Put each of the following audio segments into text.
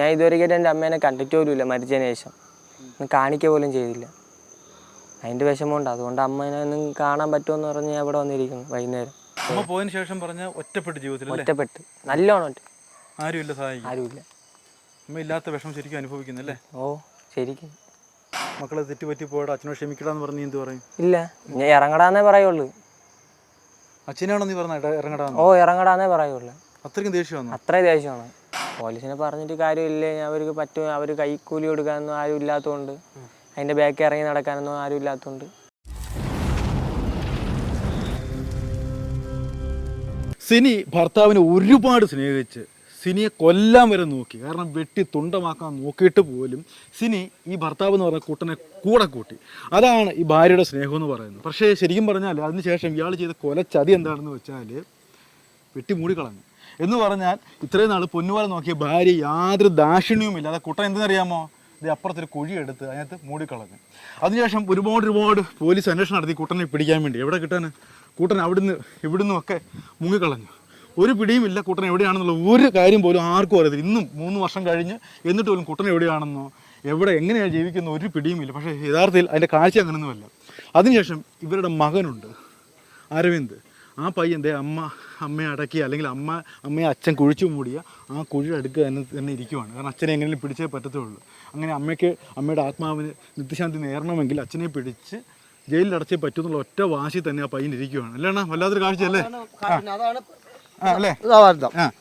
ഞാൻ ഇതുവരെയായിട്ട് എന്റെ അമ്മേനെ കണ്ടിട്ട് പോലും ഇല്ല മരിച്ചതിന് ശേഷം. കാണിക്ക പോലും ചെയ്തില്ല. അതിന്റെ വിഷമമുണ്ട്. അതുകൊണ്ട് അമ്മേനെ ഒന്നും കാണാൻ പറ്റുമെന്ന് പറഞ്ഞ് ഞാൻ ഇവിടെ വന്നിരിക്കുന്നു വൈകുന്നേരം. അമ്മ പോയതിന് ശേഷം പറഞ്ഞ ഒറ്റപ്പെട്ട് ജീവിതത്തിൽ ഒറ്റപ്പെട്ട്. നല്ലോണം ആരുമില്ല സഹായിക്കും ആരുമില്ല. അമ്മ ഇല്ലാത്ത വിഷമം ശരിക്കും അനുഭവിക്കുന്നല്ലേ ഓ ശരിക്കും. മക്കളെ തെറ്റുപറ്റി പോയിട്ട് അച്ഛനോട് ക്ഷമിക്കടാന്ന് പറഞ്ഞ് എന്ത് പറയും? ഇല്ല ഞാൻ ഇറങ്ങടാന്നേ പറയുള്ളൂ. അച്ഛനാണോ നീ പറഞ്ഞ ഇറങ്ങടാന്ന്? ഓ ഇറങ്ങടാന്നേ പറയുള്ളൂ. അത്രയ്ക്കും ദേഷ്യം അത്രയും അത്ര ദേഷ്യമാണ്. പോലീസിനെ പറഞ്ഞിട്ട് കാര്യമില്ലേ. അവർക്ക് പറ്റും. അവർ കൈക്കൂലി കൊടുക്കാനൊന്നും ആരും ഇല്ലാത്തതുകൊണ്ട്. അതിന്റെ ബാക്കിൽ ഇറങ്ങി നടക്കാനൊന്നും ആരും ഇല്ലാത്തതുകൊണ്ട്. സിനി ഭർത്താവിനെ ഒരുപാട് സ്നേഹിച്ച് സിനിയെ കൊല്ലാൻ വരെ നോക്കി. കാരണം വെട്ടി തുണ്ടമാക്കാൻ നോക്കിയിട്ട് പോലും സിനി ഈ ഭർത്താവ് എന്ന് പറഞ്ഞ കൂട്ടനെ കൂടെ കൂട്ടി. അതാണ് ഈ ഭാര്യയുടെ സ്നേഹം എന്ന് പറയുന്നത്. പക്ഷേ ശരിക്കും പറഞ്ഞാൽ അതിനുശേഷം ഇയാൾ ചെയ്ത കൊലച്ചതി എന്താണെന്ന് വെച്ചാൽ വെട്ടി മൂടിക്കളഞ്ഞു. എന്ന് പറഞ്ഞാൽ ഇത്രയും നാൾ പൊന്നുപോലെ നോക്കിയ ഭാര്യ യാതൊരു ദാക്ഷിണ്യവുമില്ല അത് കുട്ടൻ എന്തെന്നറിയാമോ? ഇത് അപ്പുറത്തൊരു കുഴി എടുത്ത് അതിനകത്ത് മൂടിക്കളഞ്ഞു. അതിനുശേഷം ഒരുപാട് ഒരുപാട് പോലീസ് അന്വേഷണം നടത്തി കുട്ടനെ പിടിക്കാൻ വേണ്ടി. എവിടെ കിട്ടാൻ കൂട്ടൻ അവിടുന്ന് ഇവിടുന്നും ഒക്കെ മുങ്ങിക്കളഞ്ഞു. ഒരു പിടിയുമില്ല കുട്ടൻ എവിടെയാണെന്നുള്ള ഒരു കാര്യം പോലും ആർക്കും അറിയത്തില്ല. ഇന്നും മൂന്ന് വർഷം കഴിഞ്ഞ് എന്നിട്ട് പോലും കുട്ടൻ എവിടെയാണെന്നോ എവിടെ എങ്ങനെയാണ് ജീവിക്കുന്ന ഒരു പിടിയുമില്ല പക്ഷേ യഥാർത്ഥത്തിൽ അതിന്റെ കാഴ്ച അങ്ങനെയൊന്നുമല്ല അതിനുശേഷം ഇവരുടെ മകനുണ്ട് അരവിന്ദ്. ആ പയ്യൻ ദേ അമ്മ അമ്മയെ അടക്കി അല്ലെങ്കിൽ അമ്മ അമ്മയെ അച്ഛൻ കുഴിച്ചു മൂടിയ ആ കുഴി അടുക്കുക തന്നെ തന്നെ ഇരിക്കുവാണ്. കാരണം അച്ഛനെ എങ്ങനെയും പിടിച്ചേ പറ്റത്തുള്ളൂ. അങ്ങനെ അമ്മയ്ക്ക് അമ്മയുടെ ആത്മാവിന് നിത്യശാന്തി നേരണമെങ്കിൽ അച്ഛനെ പിടിച്ച് ജയിലിൽ അടച്ചേ പറ്റൂ എന്നുള്ള ഒറ്റ വാശി തന്നെ ആ പയ്യൻ ഇരിക്കുവാണ്. അല്ലേണ വല്ലാത്തൊരു കാഴ്ചയല്ലേ? അല്ലേ?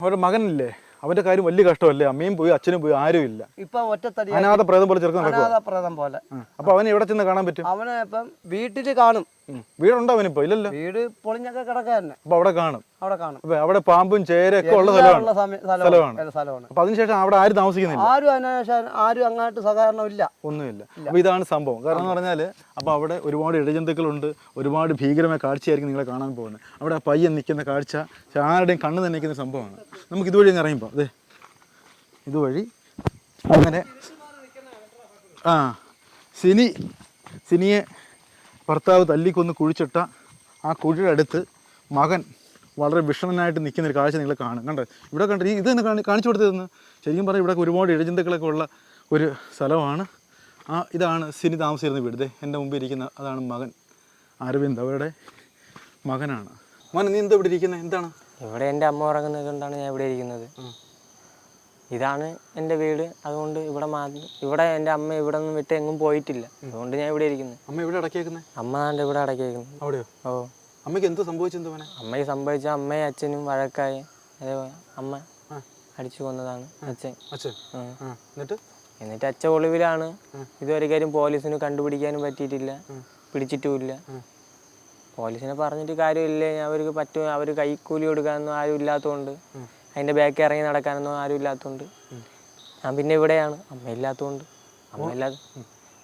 അവരുടെ മകനല്ലേ? അവന്റെ കാര്യം വലിയ കഷ്ടമല്ലേ? അമ്മയും പോയി അച്ഛനും പോയി ആരും ഇല്ല. ഇപ്പൊ ഒറ്റത്തടി അനാഥ പ്രേതം പോലെ ചെറുക്കാൻ പോലെ. അപ്പൊ അവനെ എവിടെ ചെന്ന് കാണാൻ പറ്റും? അവനെ ഇപ്പം വീട്ടിൽ കാണും. വീടുണ്ടോ അവനിപ്പോ? ഇല്ലല്ലോ. വീട് പൊളിഞ്ഞൊക്കെ കിടക്കാൻ തന്നെ. അവിടെ കാണും. അവിടെ കാണും. അവിടെ പാമ്പും ചേരൊക്കെ ഉള്ള സ്ഥലമാണ്. സ്ഥലമാണ്. സ്ഥലമാണ്. അപ്പോൾ അതിനുശേഷം അവിടെ ആരും താമസിക്കുന്നില്ല. ആരും അതിനുശേഷം ആരും അങ്ങോട്ട് സഹകരണം ഇല്ല. ഒന്നുമില്ല അപ്പൊ ഇതാണ് സംഭവം. കാരണം എന്ന് പറഞ്ഞാൽ അപ്പൊ അവിടെ ഒരുപാട് ഇഴജന്തുക്കളുണ്ട് ഒരുപാട് ഭീകരമായ കാഴ്ചയായിരിക്കും നിങ്ങളെ കാണാൻ പോകുന്നത്. അവിടെ ആ പയ്യൻ നിൽക്കുന്ന കാഴ്ച ആരുടെയും കണ്ണു തന്നെ നിൽക്കുന്ന സംഭവമാണ്. നമുക്ക് ഇതുവഴി അങ്ങ് ഇറങ്ങിപ്പോ അതെ ഇതുവഴി അങ്ങനെ ആ സിനി സിനിയെ ഭർത്താവ് തല്ലിക്കൊന്ന് കുഴിച്ചിട്ട ആ കുഴിയുടെ അടുത്ത് മകൻ വളരെ വിഷമനായിട്ട് നിൽക്കുന്ന ഒരു കാഴ്ച നിങ്ങൾ കാണും. കണ്ടോ? ഇവിടെ കണ്ട ഈ ഇത് തന്നെ കാണി കാണിച്ചു കൊടുത്തതെന്ന് ശരിക്കും പറഞ്ഞാൽ ഇവിടെ ഒരുപാട് ഇഴജന്തുക്കളൊക്കെ ഉള്ള ഒരു സ്ഥലമാണ്. ആ ഇതാണ് സിനി താമസിച്ചിരുന്ന വീട്. എന്റെ മുമ്പിൽ ഇരിക്കുന്ന അതാണ് മകൻ അരവിന്ദ്. അവരുടെ മകനാണ്. മകൻ നീ എന്താ ഇവിടെ ഇരിക്കുന്നത് എന്താണ്? ഇവിടെ എന്റെ അമ്മ ഉറങ്ങുന്നത് കൊണ്ടാണ് ഞാൻ ഇവിടെ ഇരിക്കുന്നത്. ഇതാണ് എന്റെ വീട്. അതുകൊണ്ട് ഇവിടെ ഇവിടെ എന്റെ അമ്മ ഇവിടെ നിന്ന് വിട്ട് എങ്ങും പോയിട്ടില്ല. അതുകൊണ്ട് ഞാൻ ഇവിടെ ഇരിക്കുന്നു. അമ്മ ഇവിടെ അടക്കിയേക്കുന്നത് അമ്മ ആണ്ട് ഇവിടെ അടക്കിയേക്കുന്നു. അവിടെയോ? ഓ. അമ്മയ്ക്ക് എന്ത് സംഭവിച്ചെന്ത് അമ്മയെ അമ്മയ്ക്ക് സംഭവിച്ച അമ്മയും അച്ഛനും വഴക്കായി. അതേപോലെ അമ്മ. അടിച്ചു കൊന്നതാണ് അച്ഛൻ. അച്ഛൻ. എന്നിട്ട്? എന്നിട്ട് അച്ഛൻ ഒളിവിലാണ്. ഇതുവരെക്കാരും പോലീസിന് കണ്ടുപിടിക്കാനും പറ്റിയിട്ടില്ല. പിടിച്ചിട്ടുമില്ല. പോലീസിനെ പറഞ്ഞിട്ട് കാര്യമില്ലേ. അവർക്ക് പറ്റും. അവർ കൈക്കൂലി കൊടുക്കാനൊന്നും ആരും ഇല്ലാത്തതുകൊണ്ട് അതിന്റെ ബാക്കിൽ ഇറങ്ങി നടക്കാനൊന്നും ആരും ഇല്ലാത്തതുകൊണ്ട്. ഞാൻ പിന്നെ ഇവിടെയാണ്. അമ്മ ഇല്ലാത്തതുകൊണ്ട്. അമ്മ ഇല്ലാത്ത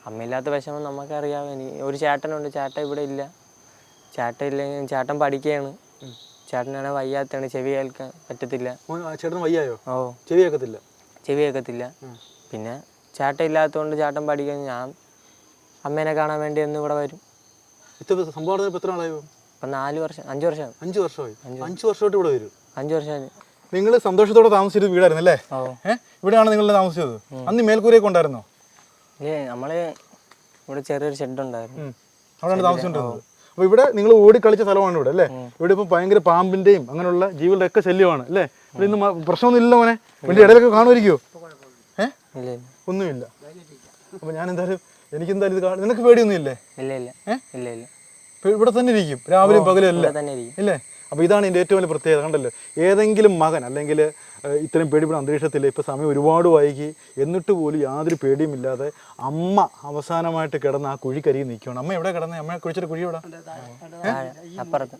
അമ്മ ഇല്ലാത്ത വിഷമം നമുക്കറിയാം. ഇനി ഒരു ചേട്ടനുണ്ട്. ചേട്ടൻ ഇവിടെ ഇല്ല. ചേട്ടൻ ഇല്ലെങ്കിൽ ചേട്ടൻ പഠിക്കുകയാണ്. ചേട്ടനാണ് വയ്യാത്തതാണ്. ചെവി കേൾക്കാൻ പറ്റത്തില്ല. ചേട്ടൻ വയ്യായോ? ഓ. ചെവി കേൾക്കത്തില്ല. ചെവി കേൾക്കത്തില്ല. പിന്നെ ചേട്ടൻ ഇല്ലാത്തതുകൊണ്ട് ചേട്ടൻ പഠിക്കാൻ ഞാൻ അമ്മേനെ കാണാൻ വേണ്ടി ഒന്ന് ഇവിടെ വരും. സംഭവം നടന്നപ്പോൾ എത്ര നാളായോ ഇപ്പം നാല് വർഷം അഞ്ച് വർഷം അഞ്ച് വർഷമായി. അഞ്ച് വർഷമായിട്ട് ഇവിടെ വരും. അഞ്ച് വർഷം നിങ്ങൾ സന്തോഷത്തോടെ താമസിച്ചത് വീടായിരുന്നു അല്ലേ? ഇവിടെയാണ് നിങ്ങൾ താമസിച്ചത്? അന്ന് മേൽക്കൂരയൊക്കെ ഉണ്ടായിരുന്നോ ഏ നമ്മൾ ഇവിടെ ചെറിയൊരു ഷെഡ് ഉണ്ടായിരുന്നു. അവിടെയാണ് താമസിച്ചുകൊണ്ടിരുന്നത്. അപ്പോൾ ഇവിടെ നിങ്ങൾ ഓടിക്കളിച്ച സ്ഥലമാണ് ഇവിടെ അല്ലേ? ഇവിടെ ഇപ്പം ഭയങ്കര പാമ്പിന്റെയും അങ്ങനെയുള്ള ജീവികളുടെ ഒക്കെ ശല്യമാണ് അല്ലേ? ഇവിടെ ഇന്ന് പ്രശ്നമൊന്നും ഇല്ല മോനെ. വലിയ ഇടയിലൊക്കെ കാണുമായിരിക്കുമോ ഏഹ് ഒന്നുമില്ല അപ്പോൾ ഞാൻ എന്തായാലും എനിക്ക് എന്തായാലും ഇത് കാണും നിനക്ക് പേടിയൊന്നും ഇല്ലേ ഇല്ല. ഇല്ല ഇല്ല. ഇല്ല ഇവിടെ തന്നെ ഇരിക്കും. രാവിലെയും പകലും അല്ലേ ഇല്ലേ? അപ്പോൾ ഇതാണ് എന്റെ ഏറ്റവും വലിയ പ്രത്യേകത. കണ്ടല്ലോ? ഏതെങ്കിലും മകൻ അല്ലെങ്കിൽ ഇത്രയും പേടിപ്പെടുന്ന അന്തരീക്ഷത്തിൽ ഇപ്പോൾ സമയം ഒരുപാട് വൈകി. എന്നിട്ട് പോലും യാതൊരു പേടിയുമില്ലാതെ അമ്മ അവസാനമായിട്ട് കിടന്ന് ആ കുഴിക്കരിയിൽ നിൽക്കുകയാണ് അമ്മ എവിടെ കിടന്നേ? അമ്മയെ കുഴിച്ചിട്ട് കുഴി എവിടെ? അപ്പുറത്ത്.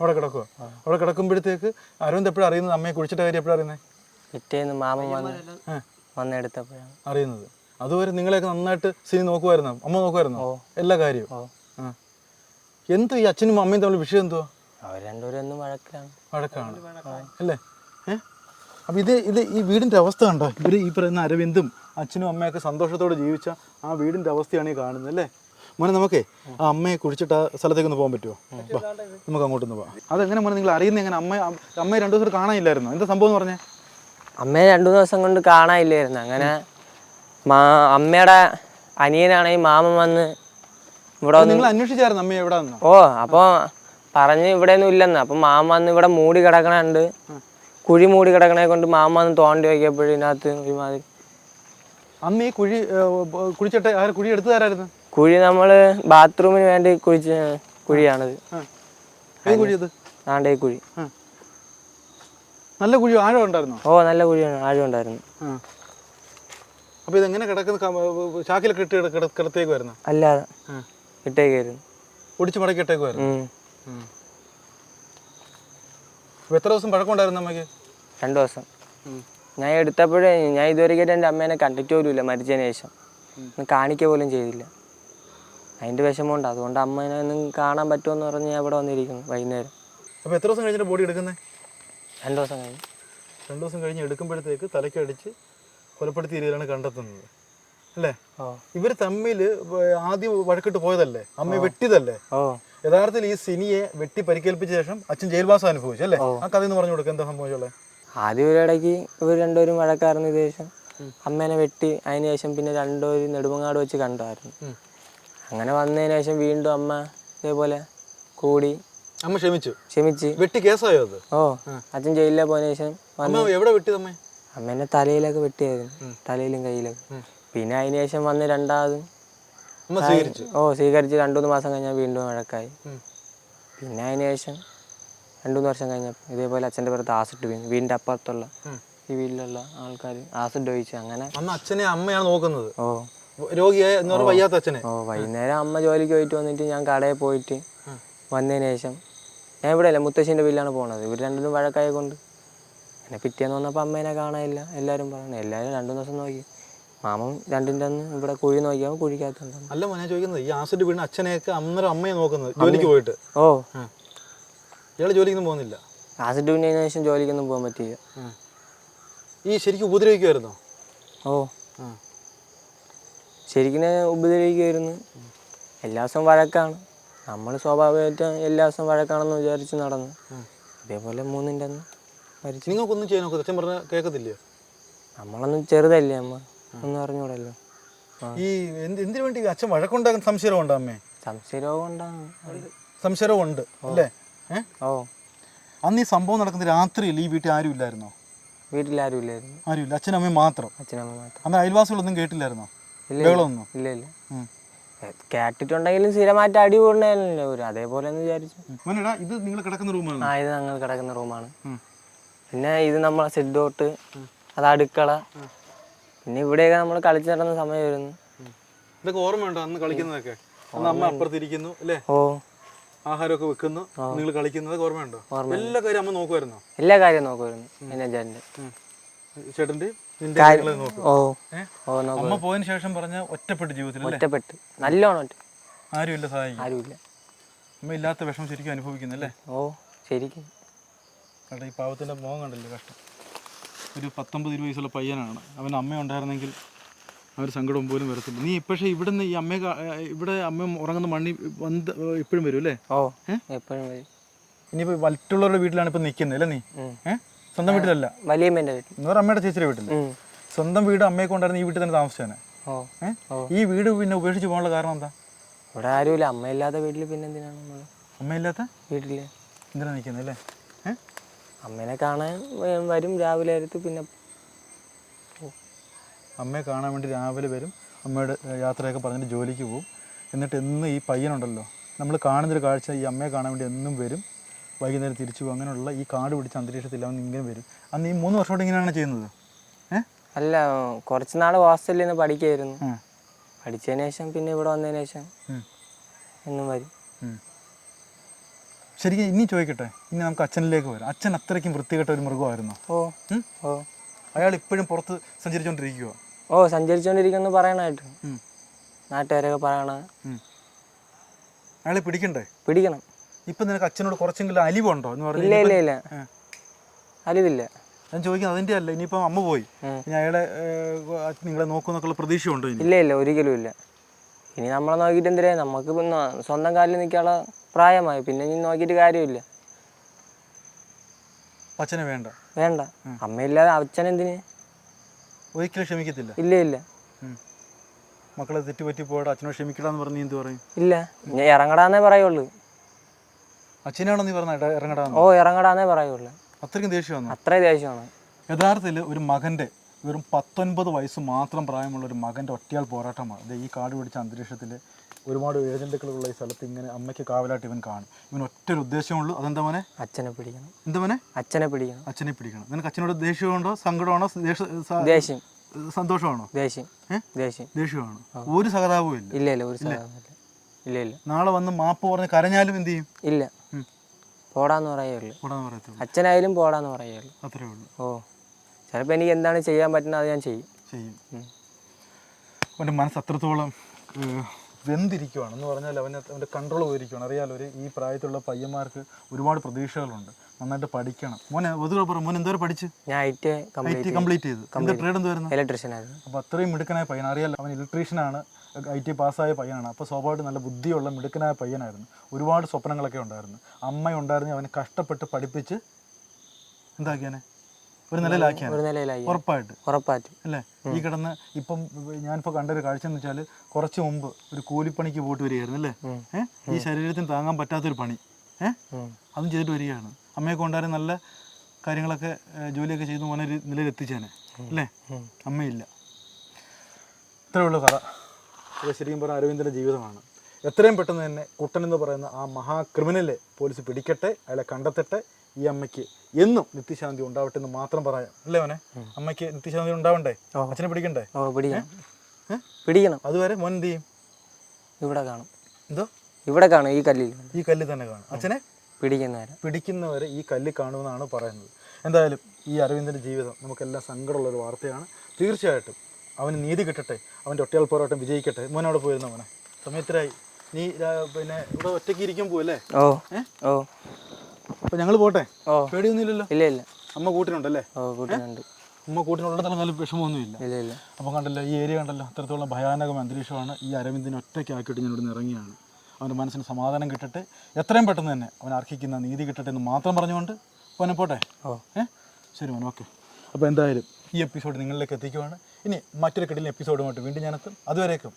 അവിടെ കിടക്കുമോ അവിടെ കിടക്കുമ്പോഴത്തേക്ക് അരവിന്ദ് എപ്പോഴും അറിയുന്നത്? അമ്മയെ കുഴിച്ചിട്ട കാര്യം എപ്പോഴും അറിയുന്നത് പിറ്റേന്ന് മാമൻ വന്ന് വന്നെടുത്തപ്പോഴാണ്. അറിയുന്നത്. അതുവരെ നിങ്ങളെയൊക്കെ നന്നായിട്ട് സിനിമ നോക്കുമായിരുന്നോ അമ്മ നോക്കുമായിരുന്നോ എല്ലാ കാര്യവും? എന്തോ ഈ അച്ഛനും അമ്മയും തമ്മിൽ വിഷയം എന്തുവാ? അവർ രണ്ടുപേരും എന്നും വഴക്കാണ്. വഴക്കാണ്. അല്ലേ? അപ്പോൾ അപ്പം ഇത് ഇത് ഈ വീടിന്റെ അവസ്ഥ കണ്ടോ? ഇവർ ഈ പറയുന്ന അരവിന്ദും അച്ഛനും അമ്മയൊക്കെ സന്തോഷത്തോടെ ജീവിച്ച ആ വീടിന്റെ അവസ്ഥയാണ് ഈ കാണുന്നത് അല്ലേ? മോനെ നമുക്കേ ആ അമ്മയെ കുഴിച്ചിട്ട് ആ സ്ഥലത്തേക്ക് ഒന്ന് പോകാൻ പറ്റുമോ നമുക്ക് നമുക്ക് അങ്ങോട്ടൊന്ന് പോവാം അതെങ്ങനെ മോനെ നിങ്ങൾ അറിയുന്ന എങ്ങനെ അമ്മ അമ്മയെ രണ്ടു ദിവസം കാണാനില്ലായിരുന്നു? എന്താ സംഭവം എന്ന് പറഞ്ഞേ? അമ്മയെ രണ്ടു ദിവസം കൊണ്ട് കാണാനില്ലായിരുന്നു. അങ്ങനെ മാ അമ്മയുടെ അനിയനാണെങ്കിൽ മാമൻ വന്ന് ഇവിടെ നിങ്ങൾ അന്വേഷിച്ചായിരുന്നു അമ്മയെ എവിടെ ഓ അപ്പോൾ പറഞ്ഞ് ഇവിടെ ഒന്നും ഇല്ലെന്ന്. അപ്പം മാമ അന്ന് ഇവിടെ മൂടി കിടക്കണുണ്ട്. കുഴി മൂടി കിടക്കണേ കൊണ്ട് മാമ വന്ന് തോണ്ടി വയ്ക്കപ്പോഴും ഇതിനകത്ത് ഒരുമാതിരി. അന്ന് ഈ കുഴി കുഴിച്ചിട്ട് ആര് കുഴി എടുത്തു തരായിരുന്നു കുഴി നമ്മൾ ബാത്റൂമിന് വേണ്ടി കുഴിച്ച കുഴിയാണിത്. കുഴി ആണ്ടേ കുഴി. നല്ല കുഴി ആഴം ഉണ്ടായിരുന്നു? ഓ നല്ല കുഴിയാണ് ആഴം ഉണ്ടായിരുന്നു. അപ്പൊ ഇതെങ്ങനെ കിടക്കുന്ന ചാക്കിൽ ഇട്ട് വരുന്നു അല്ലാതെ ഇട്ടേക്കായിരുന്നു ഒടിച്ചു മടക്കി ഇട്ടേക്കുമായിരുന്നു ഉം. എത്ര ദിവസം പഴക്കമുണ്ടായിരുന്നു അമ്മയ്ക്ക്? രണ്ട് ദിവസം. ഞാൻ എടുത്തപ്പോഴേ ഞാൻ ഇതുവരെ എന്റെ അമ്മേനെ കണ്ടിട്ട് പോലുമില്ല മരിച്ചതിന് ശേഷം. കാണിക്ക കാണിക്കുക പോലും ചെയ്തില്ല. അതിന്റെ വിഷമമുണ്ട്. അതുകൊണ്ട് അമ്മേനെ ഒന്നും കാണാൻ പറ്റുമെന്ന് പറഞ്ഞ് ഞാൻ ഇവിടെ വന്നിരിക്കുന്നു വൈകുന്നേരം. അപ്പോൾ എത്ര ദിവസം കഴിഞ്ഞിട്ട് ബോഡി എടുക്കുന്നത്? രണ്ട് ദിവസം കഴിഞ്ഞ്. രണ്ടു ദിവസം കഴിഞ്ഞ് എടുക്കുമ്പോഴത്തേക്ക് തലക്കടിച്ച് കൊലപ്പെടുത്തിയ രീതിയിലാണ് കണ്ടെത്തുന്നത്. അല്ലേ? ഇവർ തമ്മിൽ ആദ്യം വഴക്കിട്ട് പോയതല്ലേ? അമ്മയെ വെട്ടിയതല്ലേ? ഓ. യഥാർത്ഥത്തിൽ ഈ സിനിയെ വെട്ടി പരിക്കേൽപ്പിച്ച ശേഷം അച്ഛൻ ജയിൽവാസം അനുഭവിച്ചു അല്ലേ? ആ കഥ എന്ന് പറഞ്ഞു കൊടുക്കുക എന്താ സംഭവിച്ചുള്ളത് ആദ്യം ഒരു ഇടയ്ക്ക് ഇവർ രണ്ടുപേരും വഴക്കായിരുന്നു ശേഷം. അമ്മേനെ വെട്ടി അതിന് ശേഷം പിന്നെ രണ്ടുപേരും നെടുമങ്ങാട് വെച്ച് കണ്ടായിരുന്നു അങ്ങനെ വന്നതിന് ശേഷം വീണ്ടും അമ്മ ഇതേപോലെ കൂടി അമ്മ ക്ഷമിച്ചു? ക്ഷമിച്ച്. വെട്ടി കേസായോ അത്? ഓ അച്ഛൻ ജയിലിൽ പോയ ശേഷം അമ്മ എവിടെ വെട്ടിയതമ്മേ അമ്മേനെ തലയിലൊക്കെ വെട്ടിയായിരുന്നു തലയിലും കയ്യിലൊക്കെ. പിന്നെ അതിന് ശേഷം വന്ന് രണ്ടാമതും അമ്മ ഓ സ്വീകരിച്ച് രണ്ടു മൂന്ന് മാസം കഴിഞ്ഞാൽ വീണ്ടും വഴക്കായി. പിന്നെ അതിന് ശേഷം രണ്ടു മൂന്ന് വർഷം കഴിഞ്ഞപ്പോൾ ഇതേപോലെ അച്ഛന്റെ പുറത്ത് ആസിഡ് വീണു വീടിന്റെ അപ്പുറത്തുള്ള ഈ വീട്ടിലുള്ള ആൾക്കാർ ആസിഡ് ഒഴിച്ച് അങ്ങനെ അന്ന് അച്ഛനെ അമ്മയാണ് നോക്കുന്നത്. ഓ. രോഗിയെ വയ്യാത്ത അച്ഛനെ. ഓ വൈകുന്നേരം അമ്മ ജോലിക്ക് പോയിട്ട് വന്നിട്ട് ഞാൻ കടയിൽ പോയിട്ട് വന്നതിന് ശേഷം ഞാൻ ഇവിടെ അല്ല മുത്തശ്ശിന്റെ വീട്ടിലാണ് പോണത്. ഇവർ രണ്ടിനും വഴക്കായ കൊണ്ട് എന്നെ പിറ്റേന്ന് വന്നപ്പോൾ അമ്മേനെ കാണാനില്ല. എല്ലാവരും പറഞ്ഞു എല്ലാവരും രണ്ടു ദിവസം നോക്കി. മാമൻ രണ്ടിന്റെ അന്ന് ഇവിടെ കുഴി നോക്കിയാൽ കുഴിക്കകത്തുണ്ടെന്ന് അല്ല മോനെ ചോദിക്കുന്നത് ഈ ആസിഡ് വീണ് അച്ഛനെയൊക്കെ അന്നേരം അമ്മയെ നോക്കുന്നത് ജോലിക്ക് പോയിട്ട്? ഓ. ഇയാൾ ജോലിക്കൊന്നും പോകുന്നില്ല? ആസിഡ് വീണതിന് ശേഷം ജോലിക്കൊന്നും പോകാൻ പറ്റിയില്ല. ഈ ശരിക്കും ഉപദ്രവിക്കുമായിരുന്നോ ഓ. ശരിക്കും ഉപദ്രവിക്കുമായിരുന്നു എല്ലാ ദിവസവും വഴക്കാണ്. നമ്മൾ സ്വാഭാവികമായിട്ടും എല്ലാ ദിവസവും വഴക്കാണെന്ന് വിചാരിച്ച് നടന്നു. അതേപോലെ മൂന്നിന്റെ അന്ന് മരിച്ചു. നിങ്ങൾക്കൊന്നും ചെയ്യാൻ പറഞ്ഞ കേൾക്കത്തില്ലയോ? നമ്മളൊന്നും ചെറുതല്ലേ അമ്മ. ഒന്നും അറിഞ്ഞൂടല്ലോ. ഈ എന്തിനു വേണ്ടി? അച്ഛൻ വഴക്കുണ്ടാകുന്ന സംശയമുണ്ടോ അമ്മേ? സംശയം ഉണ്ടാകും സംശയമുണ്ട് അല്ലേ? ഓ. അന്ന് ഈ സംഭവം നടക്കുന്ന രാത്രിയിൽ ഈ വീട്ടിൽ ആരും ഇല്ലായിരുന്നോ? വീട്ടിലാരും ഇല്ലായിരുന്നു ആരും ഇല്ല അച്ഛനും അമ്മയും മാത്രം. അച്ഛനമ്മ മാത്രം. അന്ന് അയൽവാസികളൊന്നും കേട്ടില്ലായിരുന്നോ? ബഹളമൊന്നും? ഇല്ല ഇല്ല. കേട്ടിട്ടുണ്ടെങ്കിലും സ്ഥിരമായിട്ട് അടി കൂടുന്നതല്ലേ ഒരു അതേപോലെ എന്ന് വിചാരിച്ചു. മോനെടാ ഇത് നിങ്ങൾ കിടക്കുന്ന റൂമാണ്. ആ ഇത് ഞങ്ങൾ കിടക്കുന്ന റൂമാണ്. പിന്നെ ഇത് നമ്മളെ സെഡ് തൊട്ട് അത് അടുക്കള പിന്നെ ഇവിടെയൊക്കെ നമ്മൾ കളിച്ചു നടന്ന സമയമായിരുന്നു. ഇതൊക്കെ ഓർമ്മയുണ്ടോ? അന്ന് കളിക്കുന്നതൊക്കെ? അന്ന് അമ്മ അപ്പുറത്തിരിക്കുന്നു അല്ലേ? ഓ. ആഹാരമൊക്കെ വെക്കുന്നു നിങ്ങൾ കളിക്കുന്നത് ഓർമ്മയുണ്ടോ? എല്ലാ കാര്യം അമ്മ നോക്കുമായിരുന്നോ? എല്ലാ കാര്യവും നോക്കുമായിരുന്നു എന്നെ ചേട്ടന്റെ ചേട്ടന്റെ അമ്മ പോയതിന് ശേഷം പറഞ്ഞ ഒറ്റപ്പെട്ട ജീവിതത്തിൽ ഒറ്റപ്പെട്ട്. നല്ലോണം ആരുമില്ല സഹായിക്കും ആരുമില്ല. അമ്മ ഇല്ലാത്ത വിഷമം ശരിക്കും അനുഭവിക്കുന്നല്ലേ ഓ ശരിക്കും. ഈ പാവത്തിന്റെ മോഹം കണ്ടില്ലേ കഷ്ടം. ഒരു പത്തൊമ്പത് ഇരുപത് വയസ്സുള്ള പയ്യനാണ്. അവൻ അമ്മ ഉണ്ടായിരുന്നെങ്കിൽ അവർ സങ്കടം പോലും വരത്തില്ല. നീ പക്ഷേ ഇവിടുന്ന് ഈ അമ്മയെ ഇവിടെ അമ്മ ഉറങ്ങുന്ന മണ്ണി വന്ന് എപ്പോഴും വരും അല്ലേ? ഓ എപ്പോഴും വരും. ഇനിയിപ്പോ മറ്റുള്ളവരുടെ വീട്ടിലാണ് ഇപ്പൊ നിൽക്കുന്നത് അല്ലേ നീ? ഏഹ് സ്വന്തം വീട്ടിലല്ല? വലിയമ്മേന്റെ വീട്ടിൽ. എന്ന് പറഞ്ഞാൽ അമ്മയുടെ ചേച്ചിയുടെ വീട്ടിൽ സ്വന്തം വീട് അമ്മയെ കൊണ്ടായിരുന്നു ഈ വീട്ടിൽ തന്നെ താമസിച്ചാണ് ഈ വീട് പിന്നെ ഉപേക്ഷിച്ച് പോകാനുള്ള കാരണം എന്താ? ഇവിടെ ആരുമില്ല. അമ്മയില്ലാത്ത വീട്ടിൽ പിന്നെ എന്തിനാണ് അമ്മയില്ലാത്ത? വീട്ടിൽ. എന്തിനാ നിൽക്കുന്നത് അല്ലേ? അമ്മേനെ കാണാൻ വരും രാവിലെ അടുത്ത് പിന്നെ. അമ്മയെ കാണാൻ വേണ്ടി രാവിലെ വരും. അമ്മയുടെ യാത്രയൊക്കെ പറഞ്ഞിട്ട് ജോലിക്ക് പോകും എന്നിട്ട് എന്നും ഈ പയ്യനുണ്ടല്ലോ നമ്മൾ കാണുന്നൊരു കാഴ്ച ഈ അമ്മയെ കാണാൻ വേണ്ടി എന്നും വരും. വൈകുന്നേരം തിരിച്ചു പോകും അങ്ങനെയുള്ള ഈ കാട് പിടിച്ച അന്തരീക്ഷത്തിൽ അവൻ ഇങ്ങനെ വരും. അന്ന് ഈ മൂന്ന് വർഷമായിട്ട് ഇങ്ങനെയാണ് ചെയ്യുന്നത്? ഏഹ് അല്ല കുറച്ച് നാൾ ഹോസ്റ്റലിൽ നിന്ന് പഠിക്കായിരുന്നു. പഠിച്ചതിന് ശേഷം പിന്നെ ഇവിടെ വന്നതിന് ശേഷം എന്നും വരും. ശരിക്കും ഇനി ചോദിക്കട്ടെ. ഇനി നമുക്ക് അച്ഛനിലേക്ക് വരാം അച്ഛൻ അത്രയ്ക്കും വൃത്തികെട്ട ഒരു മൃഗമായിരുന്നു. ഓ? ഓ. അയാൾ ഇപ്പോഴും പുറത്ത് സഞ്ചരിച്ചോണ്ടിരിക്കുക ഓ സഞ്ചരിച്ചുകൊണ്ടിരിക്കുന്നു പറയണായിട്ട്. നാട്ടുകാരൊക്കെ പറയണ അയാളെ പിടിക്കണ്ടേ? പിടിക്കണം. ഇപ്പൊ നിനക്ക് അച്ഛനോട് കുറച്ചെങ്കിലും അലിവുണ്ടോ എന്ന് ഇല്ല പറഞ്ഞു ഇല്ല ഇല്ല ഏ. അലിവില്ല. ഞാൻ ചോദിക്കുന്നത് അതിന്റെ അല്ല ഇനിയിപ്പം അമ്മ പോയി. ഇനി അയാളെ നിങ്ങളെ നോക്കുന്നൊക്കെ പ്രതീക്ഷയുണ്ടോ ഇനി? ഇല്ല ഇല്ല ഒരിക്കലും ഇല്ല. ഇനി നമ്മളെ നോക്കിയിട്ട് എന്തിനാ? നമുക്ക് സ്വന്തം കാലിൽ നിൽക്കാനുള്ള പ്രായമായി. പിന്നെ ഇനി നോക്കിയിട്ട് കാര്യമില്ല. അച്ഛനെ വേണ്ട. വേണ്ട. അമ്മയില്ലാതെ അച്ഛൻ എന്തിന്? ഒരിക്കലും ക്ഷമിക്കത്തില്ല. ഇല്ല ഇല്ല. മക്കളെ തെറ്റുപറ്റി പോയിട്ട് അച്ഛനോട് ക്ഷമിക്കടാന്ന് പറഞ്ഞ് നീ എന്ത് പറയും? ഇല്ല. ഞാൻ ഇറങ്ങടാന്നേ പറയുള്ളൂ. അച്ഛനാണോ നീ പറഞ്ഞ ഇറങ്ങടാ ഓ ഇറങ്ങടാന്നേ പറയുള്ളൂ. അത്രയ്ക്കും ദേഷ്യമാണ്? അത്രയും അത്രേ ദേഷ്യമാണ്. യഥാർത്ഥത്തിൽ ഒരു മകന്റെ വെറും പത്തൊൻപത് വയസ്സ് മാത്രം പ്രായമുള്ള ഒരു മകന്റെ ഒറ്റയാൾ പോരാട്ടമാണ്. ഈ കാട് പിടിച്ച അന്തരീക്ഷത്തിൽ ഒരുപാട് ഏജന്റുകളുള്ള ഈ സ്ഥലത്ത് ഇങ്ങനെ അമ്മയ്ക്ക് കാവലായിട്ട് ഇവൻ കാണും. ഇവൻ ഒറ്റ ഒരു ഉദ്ദേശമുള്ളൂ. അതെന്താ മോനെ? അച്ഛനെ പിടിക്കണം. എന്താ മോനെ? അച്ഛനെ പിടിക്കണം. അച്ഛനെ പിടിക്കണം. നിനക്ക് അച്ഛനോട് ദേഷ്യമുണ്ടോ? സങ്കടമാണോ? ദേഷ്യ സന്തോഷമാണോ? ദേഷ്യം? ദേഷ്യം. ദേഷ്യമാണോ? ഒരു സഹതാപവും ഇല്ല. ഇല്ല ഇല്ല ഒരു സഹതാപമില്ല ഇല്ല. ഇല്ല നാളെ വന്ന് മാപ്പ് പറഞ്ഞ് കരഞ്ഞാലും എന്ത് ചെയ്യും? ഇല്ല. പോടാന്ന് പറയുള്ളൂ അച്ഛനായാലും പോടാന്ന് പറയുള്ളൂ അത്രേ ഉള്ളൂ. ഓ. ചിലപ്പോൾ എനിക്ക് എന്താണ് ചെയ്യാൻ പറ്റുന്നത് അത് ഞാൻ ചെയ്യും. ചെയ്യും. അവന്റെ മനസ്സ് അത്രത്തോളം വെന്തിരിക്കുവാണ് എന്ന് പറഞ്ഞാൽ അവന് അവന്റെ കൺട്രോൾ പോയിരിക്കുകയാണ് അറിയാലോ ഒരു ഈ പ്രായത്തിലുള്ള പയ്യന്മാർക്ക് ഒരുപാട് പ്രതീക്ഷകളുണ്ട്. നന്നായിട്ട് പഠിക്കണം. മോനെ ഒതുകൂടെ പറ മോൻ എന്തോരം പഠിച്ച്? ഞാൻ ഐ ടി ഐ കംപ്ലീറ്റ് ചെയ്തു. എന്താ ട്രേഡ് എന്തായിരുന്നു ഇലക്ട്രീഷ്യൻ ആയിരുന്നു. അപ്പോൾ അത്രയും മിടുക്കനായ പയ്യൻ. അറിയാലോ അവൻ ഇലക്ട്രീഷ്യനാണ് ഐ ടി പാസ്സായ പയ്യനാണ്. അപ്പോൾ സ്വാഭാവികമായിട്ട് നല്ല ബുദ്ധിയുള്ള മിടുക്കനായ പയ്യനായിരുന്നു. ഒരുപാട് സ്വപ്നങ്ങളൊക്കെ ഉണ്ടായിരുന്നു. അമ്മ ഉണ്ടായിരുന്നു അവനെ കഷ്ടപ്പെട്ട് പഠിപ്പിച്ച് എന്താക്കിയാനെ ഒരു നിലയിലാക്കിയാനെ ഒരു നിലയിലായി. ഉറപ്പായിട്ട്. ഉറപ്പായിട്ടും. അല്ലേ? ഈ കിടന്ന് ഇപ്പം ഞാനിപ്പോൾ കണ്ടൊരു കാഴ്ച എന്ന് വെച്ചാൽ കുറച്ച് മുമ്പ് ഒരു കൂലിപ്പണിക്ക് പോയിട്ട് വരികയായിരുന്നു അല്ലേ. ഏഹ് ഈ ശരീരത്തിന് താങ്ങാൻ പറ്റാത്തൊരു പണി. ഏഹ്. അതും ചെയ്തിട്ട് വരികയാണ്. അമ്മയെ കൊണ്ടുവരാൻ നല്ല കാര്യങ്ങളൊക്കെ ജോലിയൊക്കെ ചെയ്ത് മോനെ ഒരു നിലയിൽ എത്തിച്ചേനെ അല്ലേ. അമ്മയില്ല. ഇത്രയേ ഉള്ളൂ കഥ. ഇത് ശരിക്കും പറഞ്ഞ അരവിന്ദന്റെ ജീവിതമാണ്. എത്രയും പെട്ടെന്ന് തന്നെ കുട്ടൻ എന്ന് പറയുന്ന ആ മഹാ ക്രിമിനലെ പോലീസ് പിടിക്കട്ടെ അയാളെ കണ്ടെത്തട്ടെ ഈ അമ്മയ്ക്ക് എന്നും നിത്യശാന്തി ഉണ്ടാവട്ടെ എന്ന് മാത്രം പറയാം. അല്ലേ മോനെ? അമ്മയ്ക്ക് നിത്യശാന്തി ഉണ്ടാവണ്ടേ. അച്ഛനെ പിടിക്കണ്ടേ? പിടിക്കണം. അതുവരെ മോൻ എന്ത് ചെയ്യും? ഇവിടെ കാണും. എന്തോ? ഇവിടെ കാണും ഈ കല്ലിൽ ഈ കല്ലിൽ തന്നെ കാണും. അച്ഛനെ? പിടിക്കുന്നവരെ. പിടിക്കുന്നവരെ ഈ കല്ലിൽ കാണുമെന്നാണ് പറയുന്നത്. എന്തായാലും ഈ അരവിന്ദന്റെ ജീവിതം നമുക്കെല്ലാം സങ്കടമുള്ള ഒരു വാർത്തയാണ്. തീർച്ചയായിട്ടും അവന് നീതി കിട്ടട്ടെ അവന്റെ ഒറ്റയാൾ പോരാട്ടം വിജയിക്കട്ടെ. മോനെ അവിടെ പോയിരുന്ന മോനെ? സമയത്തിലായി. നീ പിന്നെ ഇവിടെ ഒറ്റയ്ക്ക് ഇരിക്കും പോലെ ഓ. ഏ? ഓ. അപ്പോൾ ഞങ്ങൾ പോട്ടെ? ഓ. പേടിയൊന്നുമില്ലല്ലോ? ഇല്ല ഇല്ല. അമ്മ കൂട്ടിനുണ്ടല്ലേ? ഓ അമ്മ കൂട്ടിനുള്ളിടത്തോളം നല്ല വിഷമമൊന്നുമില്ല. ഇല്ല ഇല്ല. അപ്പോൾ കണ്ടല്ലോ ഈ ഏരിയ കണ്ടല്ലോ അത്രത്തോളം ഭയാനകമായ അന്തരീക്ഷമാണ് ഈ അരവിന്ദിനെ ഒറ്റയ്ക്കാക്കിയിട്ട് ഞാൻ ഇവിടുന്ന് ഇറങ്ങിയാണ്. അവന്റെ മനസ്സിന് സമാധാനം കിട്ടട്ടെ. എത്രയും പെട്ടെന്ന് തന്നെ അവൻ അർഹിക്കുന്ന നീതി കിട്ടട്ടെ എന്ന് മാത്രം പറഞ്ഞുകൊണ്ട് പോനെ പോട്ടെ? ഓ. ഏ? ശരി മോൻ ഓക്കെ. അപ്പോൾ എന്തായാലും ഈ എപ്പിസോഡ് നിങ്ങളിലേക്ക് എത്തിക്കുവാണ്. ഇനി മറ്റൊരു കിടിലൻ എപ്പിസോഡുമായിട്ട് വീണ്ടും ഞാനെത്തും അതുവരേക്കും.